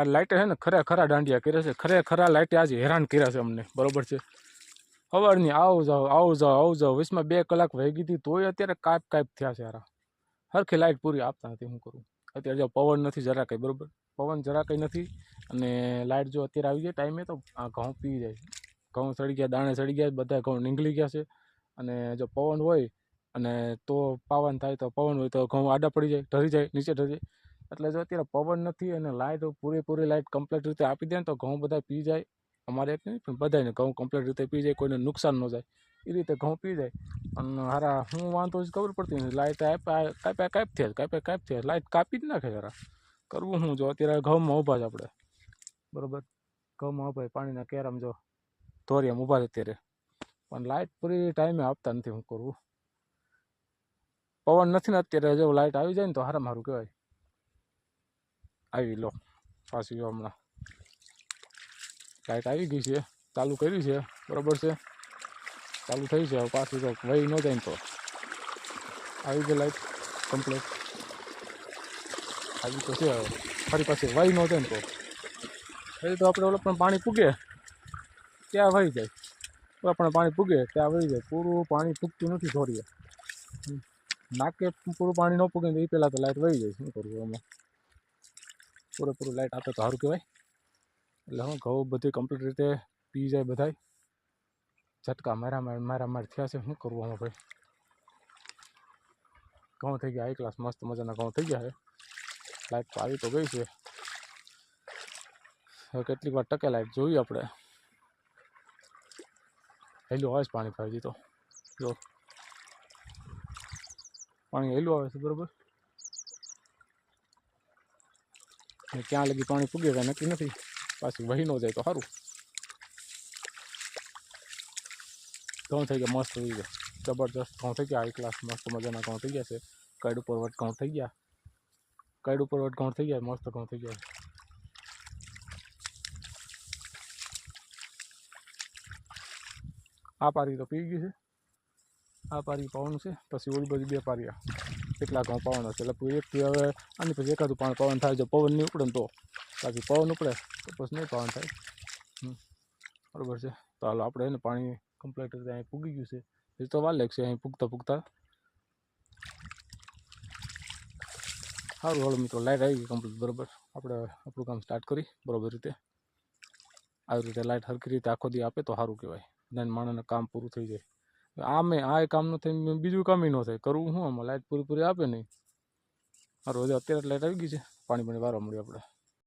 આ લાઇટે છે ને ખરા ખરા દાંડિયા કર્યા છે. ખરે ખરા લાઇટે આજે હેરાન કર્યા છે અમને. બરોબર છે? સવારની આવો જાઓ આવો જાઓ આવો જાઓ વીસમાં બે કલાક વહી ગઈ હતી તોય અત્યારે કાપ કાપ થયા છે યાર સરખી લાઇટ પૂરી આપતા નથી હું કરું. અત્યારે જો પવન નથી જરા કંઈ બરાબર? પવન જરા કંઈ નથી અને લાઇટ જો અત્યારે આવી જાય ટાઈમે તો આ ઘઉં પી જાય. ઘઉં સડી ગયા, દાણે સડી ગયા, બધા ઘઉં નીકળી ગયા છે. અને જો પવન હોય અને તો પાવન થાય તો પવન હોય તો ઘઉં આડા પડી જાય ઢરી જાય, નીચે ઢરી જાય. એટલે જો અત્યારે પવન નથી અને લાઇટ પૂરેપૂરી લાઇટ કમ્પ્લીટ રીતે આપી દે ને તો ઘઉં બધા પી જાય. અમારે એક નહીં, પણ બધાને ઘઉં કમ્પ્લીટ રીતે પી જાય, કોઈને નુકસાન ન જાય. એ રીતે ઘઉં પી જાય. અને હારા, હું વાંધો જ ખબર પડતી નથી. લાઇટ કાપ્યા કાપ્યા કાપ થયા, કાપ્યા કાપ થયા. લાઇટ કાપી જ નાખે જરા કરવું શું જો? અત્યારે ઘઉંમાં ઊભા જ આપણે. બરાબર? ઘઉંમાં ઊભા પાણીના કેરામ જો ધોરિયામાં ઊભા છે અત્યારે. પણ લાઇટ પૂરી ટાઈમે આપતા નથી હું કરવું. પવન નથી ને અત્યારે જો લાઇટ આવી જાય ને તો હારા મારું કહેવાય. આવી લો, પાછી જો હમણાં. લાઇટ આવી ગઈ છે, ચાલુ કરી છે, બરાબર છે. ચાલુ થઈ છે, હવે પાછી તો વહી ન જાય તો. આવી ગઈ લાઇટ કમ્પ્લેટ આવી તો છે હવે. ફરી પાછી વહી ન જાય તો. પછી તો આપણે ઓલા પણ પાણી પૂગે ત્યાં વહી જાય. આપણે પણ પૂગે ત્યાં વહી જાય. પૂરું પાણી પૂગતું નથી ધોરીએ. નાકે પૂરું પાણી ન પૂગે એ પહેલાં તો લાઇટ વહી જાય. શું કરવું એમાં? પૂરેપૂરું લાઇટ આપે તો સારું કહેવાય. એટલે હું ઘઉં બધી કમ્પ્લીટ રીતે પી જાય બધાય. ઝટકા મારા માર મારા માર થયા છે. શું કરવું આમાં ભાઈ? ઘઉં થઈ ગયા. એક ક્લાસ મસ્ત મજાના ઘઉં થઈ ગયા છે. લાઇટ તો આવી તો ગઈ છે. હવે કેટલીક વાર ટકે લાઇટ જોઈએ આપણે. હેલું આવે છે પાણી ફાવી તો? જો. પાણી હેલું આવે છે, બરોબર? ને ક્યાં લગી પાણી પૂગે કાંઈ નક્કી નથી. પાછું વહી ન જાય તો સારું. ઘઉં થઈ ગયા, મસ્ત થઈ ગયા. જબરજસ્ત ઘઉં થઈ ગયા હાઈ ક્લાસ મસ્ત મજાના ઘઉં થઈ ગયા છે. કડ ઉપર વટ ઘઉં થઈ ગયા. કડ ઉપર વટ ઘઉં થઈ ગયા, મસ્ત ઘઉં થઈ ગયા. આ પારી તો પી ગઈ છે. આ પારી પવન છે, પછી ઓલી બધી બે પારિયા. કેટલા ઘઉં પવન હશે? એટલે એકથી હવે આની પછી એકાદું પાણી પવન થાય જો પવન નહીં ઉપડે તો. બાકી પવન ઉપડે તો પછી નહીં પવન થાય. બરોબર છે. તો હાલો આપણે એને પાણી કમ્પ્લીટ રીતે અહીં પૂગી ગયું છે. એ તો વાર લાગશે અહીં પૂગતા પૂગતા. સારું હાલો મિત્રો લાઇટ આવી ગઈ કમ્પ્લીટ બરોબર. આપણે આપણું કામ સ્ટાર્ટ કરી, બરોબર રીતે. આવી રીતે લાઇટ હરખી રીતે આખો દી આપે તો સારું કહેવાય. બધાને માણસને કામ પૂરું થઈ જાય. આમે, આ કામ ન થાય બીજું કામ ન થાય. કરવું શું આમાં? લાઇટ પૂરી પૂરી આપે નહીં. આ હજી અત્યારે લાઇટ આવી ગઈ છે. પાણી પાણી વારવા મળ્યું આપણે.